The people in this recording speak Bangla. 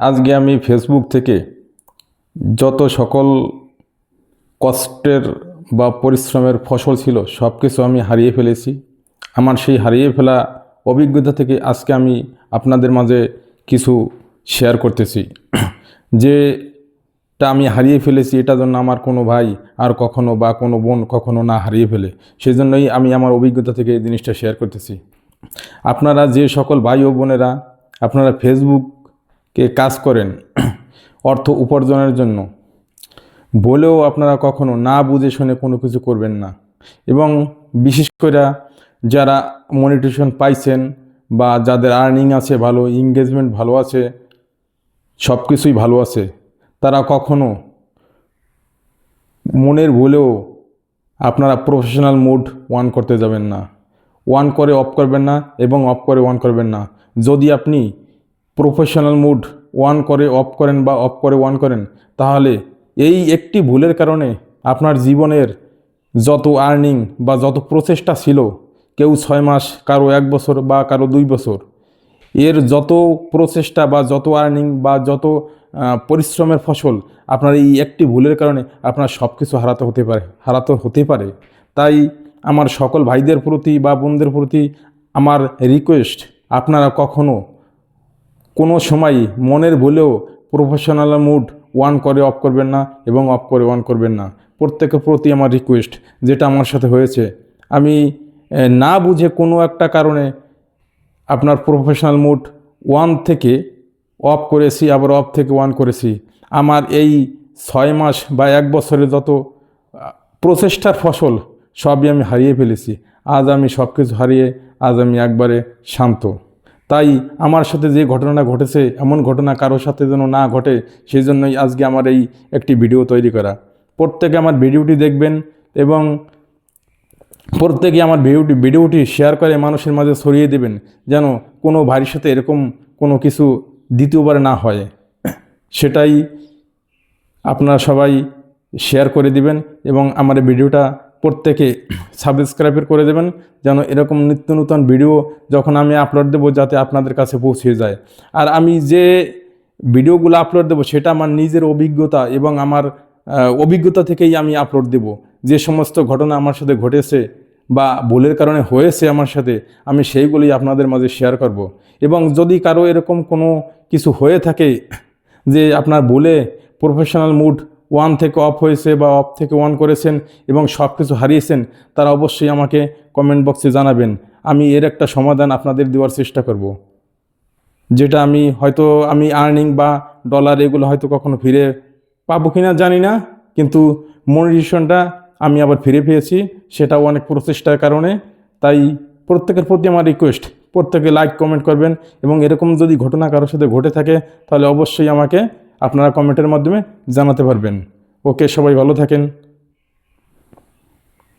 আজকে আমি ফেসবুক থেকে যত সকল কষ্টের বা পরিশ্রমের ফসল ছিল সব কিছু আমি হারিয়ে ফেলেছি। আমার সেই হারিয়ে ফেলা অভিজ্ঞতা থেকে আজকে আমি আপনাদের মাঝে কিছু শেয়ার করতেছি। যেটা আমি হারিয়ে ফেলেছি এটা জন্য আমার কোনো ভাই আর কখনো বা কোনো বোন কখনো না হারিয়ে ফেলে। সেই জন্যই আমি আমার অভিজ্ঞতা থেকে এই জিনিসটা শেয়ার করতেছি। আপনারা যে সকল ভাই ও বোনেরা, আপনারা ফেসবুককে কাজ করেন অর্থ উপার্জনের জন্য, বলেও আপনারা কখনো না বুঝে শুনে কোনো কিছু করবেন না। এবং বিশেষ করে যারা মনিটেশন পাইছেন বা যাদের আর্নিং আছে ভালো এঙ্গেজমেন্ট ভালো আছে সব কিছুই ভালো আছে, তারা কখনো মনের ভুলেও আপনারা প্রফেশনাল মুড ওয়ান করতে যাবেন না। ওয়ান করে অফ করবেন না এবং অফ করে ওয়ান করবেন না। যদি আপনি প্রফেশনাল মুড, ওয়ান করে অফ করেন বা অফ করে ওয়ান করেন, তাহলে এই একটি ভুলের কারণে আপনার জীবনের যত আর্নিং বা যত প্রচেষ্টা ছিল, কেউ ছয় মাস, কারও এক বছর বা কারও দুই বছর, এর যত প্রচেষ্টা বা যত আর্নিং বা যত পরিশ্রমের ফসল আপনার এই একটি ভুলের কারণে আপনার সব কিছু হারাতে হতে পারে, হারাতে হতে পারে। তাই আমার সকল ভাইদের প্রতি বা বোনদের প্রতি আমার রিকোয়েস্ট আপনারা কখনো কোনো সময় মনের ভুলেও প্রফেশনাল মুড ওয়ান করে অফ করবেন না এবং অফ করে ওয়ান করবেন না। প্রত্যেকের প্রতি আমার রিকোয়েস্ট যেটা আমার সাথে হয়েছে। আমি না বুঝে কোনো একটা কারণে আপনার প্রফেশনাল মুড ওয়ান থেকে অফ করেছি, আবার অফ থেকে ওয়ান করেছি। আমার এই ছয় মাস বা এক বছরে যত প্রচেষ্টার ফসল, সবই আমি হারিয়ে ফেলেছি। আজ আমি সব কিছু হারিয়ে, আজ আমি একবারে শান্ত। তাই আমার সাথে যে ঘটনাটা ঘটেছে, এমন ঘটনা কারোর সাথে যেন না ঘটে, সেই জন্যই আজকে আমার এই একটি ভিডিও তৈরি করা। প্রত্যেকে আমার ভিডিওটি দেখবেন এবং প্রত্যেকে আমার ভিডিওটি ভিডিওটি শেয়ার করে মানুষের মাঝে ছড়িয়ে দেবেন, যেন কোনো ভাইয়ের সাথে এরকম কোনো কিছু দ্বিতীয়বার না হয়। সেটাই আপনারা সবাই শেয়ার করে দিবেন এবং আমার ভিডিওটা প্রত্যেকে সাবস্ক্রাইবের করে দেবেন যেন এরকম নিত্য নতুন ভিডিও যখন আমি আপলোড দেবো যাতে আপনাদের কাছে পৌঁছে যায়। আর আমি যে ভিডিওগুলো আপলোড দেবো সেটা আমার নিজের অভিজ্ঞতা এবং আমার অভিজ্ঞতা থেকেই আমি আপলোড দেব। যে সমস্ত ঘটনা আমার সাথে ঘটেছে বা ভুলের কারণে হয়েছে আমার সাথে, আমি সেইগুলি আপনাদের মাঝে শেয়ার করব। এবং যদি কারও এরকম কোনো কিছু হয়ে থাকে যে আপনার বলে প্রফেশনাল মুড ওয়ান থেকে অফ হয়েছে বা অফ থেকে ওয়ান করেছেন এবং সব কিছু হারিয়েছেন, তারা অবশ্যই আমাকে কমেন্ট বক্সে জানাবেন। আমি এর একটা সমাধান আপনাদের দেওয়ার চেষ্টা করব। যেটা আমি হয়তো আমি আর্নিং বা ডলার এগুলো হয়তো কখনো ফিরে পাবো কিনা জানি না, কিন্তু মনিটেশনটা আমি আবার ফিরে পেয়েছি, সেটাও অনেক প্রচেষ্টার কারণে। তাই প্রত্যেকের প্রতি আমার রিকোয়েস্ট প্রত্যেকে লাইক কমেন্ট করবেন এবং এরকম যদি ঘটনা কারোর সাথে ঘটে থাকে, তাহলে অবশ্যই আমাকে আপনারা কমেন্টের মাধ্যমে জানাতে পারবেন। ওকে সবাই ভালো থাকেন।